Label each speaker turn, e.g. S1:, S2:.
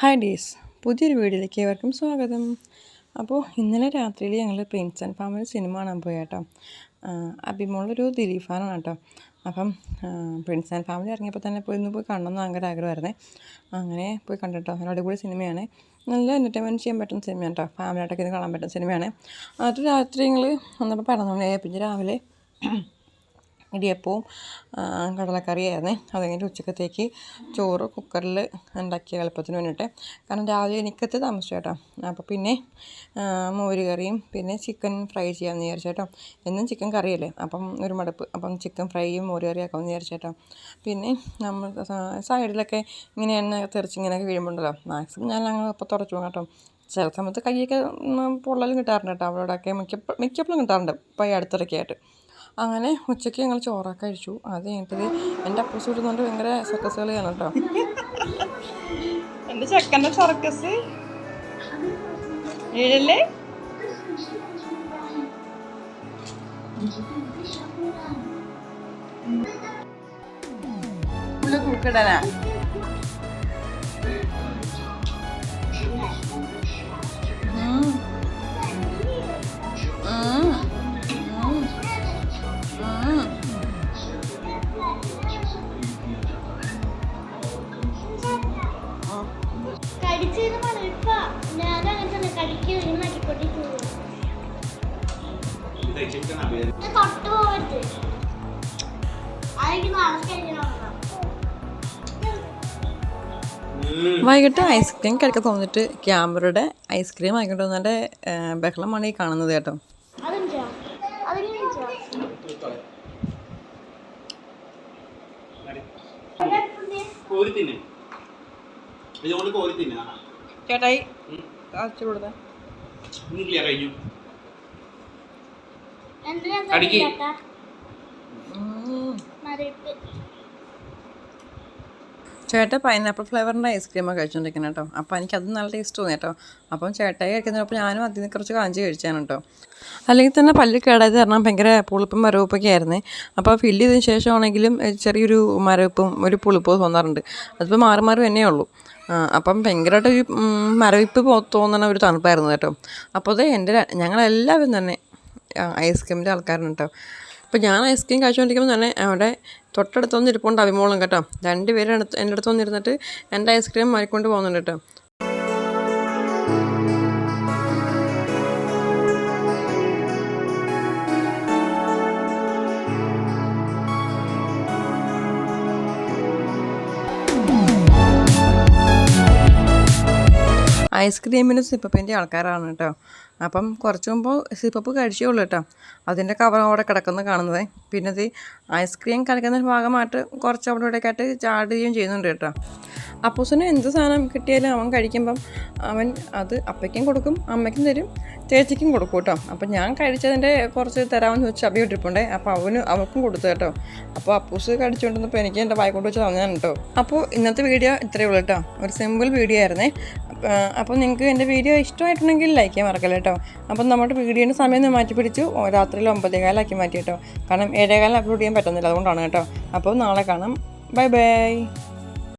S1: Hi days പുതിയൊരു വീഡിയോയിലേക്ക് ഏവർക്കും സ്വാഗതം. അപ്പോൾ ഇന്നലെ രാത്രിയിൽ ഞങ്ങൾ പ്രിൻസ് ആൻഡ് ഫാമിലി സിനിമ കാണാൻ പോയി കേട്ടോ അഭിമോളൊരു ദിലീപ് ഫാനാണ് കേട്ടോ. അപ്പം പ്രിൻസ് ആൻഡ് ഫാമിലി ഇറങ്ങിയപ്പോൾ തന്നെ പോയി ഒന്ന് പോയി കാണണമെന്ന് ഭയങ്കര ആഗ്രഹമായിരുന്നേ. അങ്ങനെ പോയി കണ്ടിട്ടോ. നല്ല അടിപൊളി സിനിമയാണ് നല്ല എന്റർടൈൻമെന്റ് ചെയ്യാൻ പറ്റുന്ന സിനിമയാണ് കേട്ടോ. ഫാമിലിയായിട്ടൊക്കെ ഇത് കാണാൻ പറ്റുന്ന സിനിമയാണ് അത് രാത്രി ഞങ്ങൾ വന്നപ്പോൾ പറഞ്ഞു പിന്നെ രാവിലെ ഇടിയപ്പവും കടലക്കറിയായിരുന്നേ. അത് കഴിഞ്ഞിട്ട് ഉച്ചക്കത്തേക്ക് ചോറ് കുക്കറിൽ ഉണ്ടാക്കിയ എളുപ്പത്തിന് വേണ്ടിയിട്ട്. കാരണം രാവിലെ എനിക്കത്ത് താമസിച്ചു കേട്ടോ. അപ്പോൾ പിന്നെ മോര് കറിയും പിന്നെ ചിക്കൻ ഫ്രൈ ചെയ്യാമെന്ന് വിചാരിച്ചു കേട്ടോ. എന്നും ചിക്കൻ കറിയല്ലേ? അപ്പം ഒരു മടുപ്പ്. അപ്പം ചിക്കൻ ഫ്രൈയും മോര് കറിയും ആക്കാമെന്ന് വിചാരിച്ചു കേട്ടോ. പിന്നെ നമ്മൾ സൈഡിലൊക്കെ ഇങ്ങനെ എണ്ണ തെറിച്ച് ഇങ്ങനെയൊക്കെ വീഴുമ്പോണ്ടല്ലോ. മാക്സിമം ഞാൻ അങ്ങ് അപ്പോൾ തുറച്ചു പോകും കേട്ടോ. ചില സമയത്ത് കൈയൊക്കെ പൊള്ളലും കിട്ടാറുണ്ട് കേട്ടോ. അവളോടൊക്കെ മിക്ക മിക്കപ്പോഴും കിട്ടാറുണ്ട്. ഇപ്പോൾ ഈ അടുത്തിടയ്ക്കായിട്ട്. അങ്ങനെ ഉച്ചയ്ക്ക് ഞങ്ങൾ ചോറൊക്കെ കഴിച്ചു അത് കഴിഞ്ഞിട്ട് എന്റെ അപ്പൂസ് വിടുന്നുണ്ട് ഭയങ്കര സർക്കസ് കളിയാണ് കേട്ടോ എന്റെ ചെക്കന്റെ സർക്കസ് ഏഴല്ലേ കുക്കിടാനാ
S2: കടിച്ചത്
S1: വൈകിട്ട് ഐസ്ക്രീം കഴിക്കാൻ തോന്നിട്ട് ക്യാമറയുടെ ഐസ്ക്രീം ആയിക്കോട്ടെ വന്നതിന്റെ ബഹളമാണ് ഈ കാണുന്നത് കേട്ടോ.
S3: തിന്നെ. ഇതുകൊണ്ട് കോരി തിന്നെ
S1: ചേട്ടായി കാച്ചു കൊടുത്തേ.
S3: ഇന്നില്ല കഴിഞ്ഞു. കടിക്ക്.
S2: ചേട്ടാ
S1: പൈനാപ്പിൾ ഫ്ലേവറിന്റെ ഐസ്ക്രീമാണ് കഴിച്ചുകൊണ്ടിരിക്കുന്നത് കേട്ടോ അപ്പോൾ എനിക്ക് അത് നല്ല ടേസ്റ്റ് തോന്നി കേട്ടോ അപ്പം ചേട്ടായി കഴിക്കുന്നപ്പോൾ ഞാനും അതിൽ നിന്ന് കുറച്ച് കാഞ്ചി കഴിച്ചാണ് കേട്ടോ അല്ലെങ്കിൽ തന്നെ പല്ല് കേടായത് കാരണം ഭയങ്കര പുളിപ്പും മരവിപ്പൊക്കെ ആയിരുന്നേ. അപ്പോൾ ഫില്ല് ചെയ്തതിന് ശേഷമാണെങ്കിലും ചെറിയൊരു മരവിപ്പും ഒരു പുളിപ്പും തോന്നാറുണ്ട്. അതിപ്പോൾ മാറി മാറി തന്നെ ഉള്ളൂ. അപ്പം ഭയങ്കരമായിട്ട് ഒരു മരവിപ്പ് തോന്നുന്ന ഒരു തണുപ്പായിരുന്നു കേട്ടോ. അപ്പോൾ അത് എന്റെ ഞങ്ങളെല്ലാവരും തന്നെ ഐസ്ക്രീമിന്റെ ആൾക്കാരുണ്ട് കേട്ടോ അപ്പോൾ ഞാൻ ഐസ്ക്രീം കഴിച്ചുകൊണ്ടിരിക്കുമ്പോൾ തന്നെ അവിടെ തൊട്ടടുത്തൊന്ന് ഇരിപ്പുണ്ട് അഭിമോളം കേട്ടോ. രണ്ടുപേരും അടുത്ത് എന്റെ അടുത്ത് വന്നിരുന്നിട്ട് എന്റെ ഐസ്ക്രീം മാറിക്കൊണ്ട് പോകുന്നുണ്ട് കേട്ടോ. ഐസ്ക്രീമിന് സിപ്പപ്പിന്റെ ആൾക്കാരാണ് കേട്ടോ. അപ്പം കുറച്ച് മുമ്പ് സിപ്പപ്പ് കഴിച്ചേ ഉള്ളൂ കേട്ടോ. അതിന്റെ കവർ അവിടെ കിടക്കുന്നത് കാണുന്നത്. പിന്നെ ഇത് ഐസ്ക്രീം കഴിക്കുന്ന ഭാഗമായിട്ട് കുറച്ച് അവിടെ ഇവിടെ ആയിട്ട് ചാടുകയും ചെയ്യുന്നുണ്ട് കേട്ടോ. അപ്പൂസിന് എന്ത് സാധനം കിട്ടിയാലും അവൻ കഴിക്കുമ്പം അവൻ അത് അപ്പയ്ക്കും കൊടുക്കും അമ്മയ്ക്കും തരും ചേച്ചിക്കും കൊടുക്കും കേട്ടോ. അപ്പം ഞാൻ കഴിച്ചതിന്റെ കുറച്ച് തരാമെന്ന് ചോദിച്ചു അബി ഇട്ടിരിപ്പുണ്ടേ അപ്പോൾ അവന് അവർക്കും കൊടുത്തു കേട്ടോ. അപ്പോൾ അപ്പൂസ് കടിച്ചുകൊണ്ടിരുന്നപ്പോൾ എനിക്ക് എന്റെ വായിക്കൊണ്ട് വെച്ച് തന്നതാണ് കേട്ടോ. അപ്പോൾ ഇന്നത്തെ വീഡിയോ ഇത്രയേ ഉള്ളൂ കേട്ടോ. ഒരു സിമ്പിൾ വീഡിയോ ആയിരുന്നേ. അപ്പോൾ നിങ്ങൾക്ക് എന്റെ വീഡിയോ ഇഷ്ടമായിട്ടുണ്ടെങ്കിൽ ലൈക്ക് ചെയ്യാൻ മറക്കല്ലേ കേട്ടോ. അപ്പം നമ്മുടെ വീഡിയോന്റെ സമയം മാറ്റി പിടിച്ചു ഓ, രാത്രിയിൽ ഒമ്പതേകാലാക്കി മാറ്റി കേട്ടോ കാരണം ഏഴേകാലം അപ്ലോഡ് ചെയ്യാൻ പറ്റുന്നില്ല അതുകൊണ്ടാണ് കേട്ടോ. അപ്പോൾ നാളെ കാണാം. Bye bye.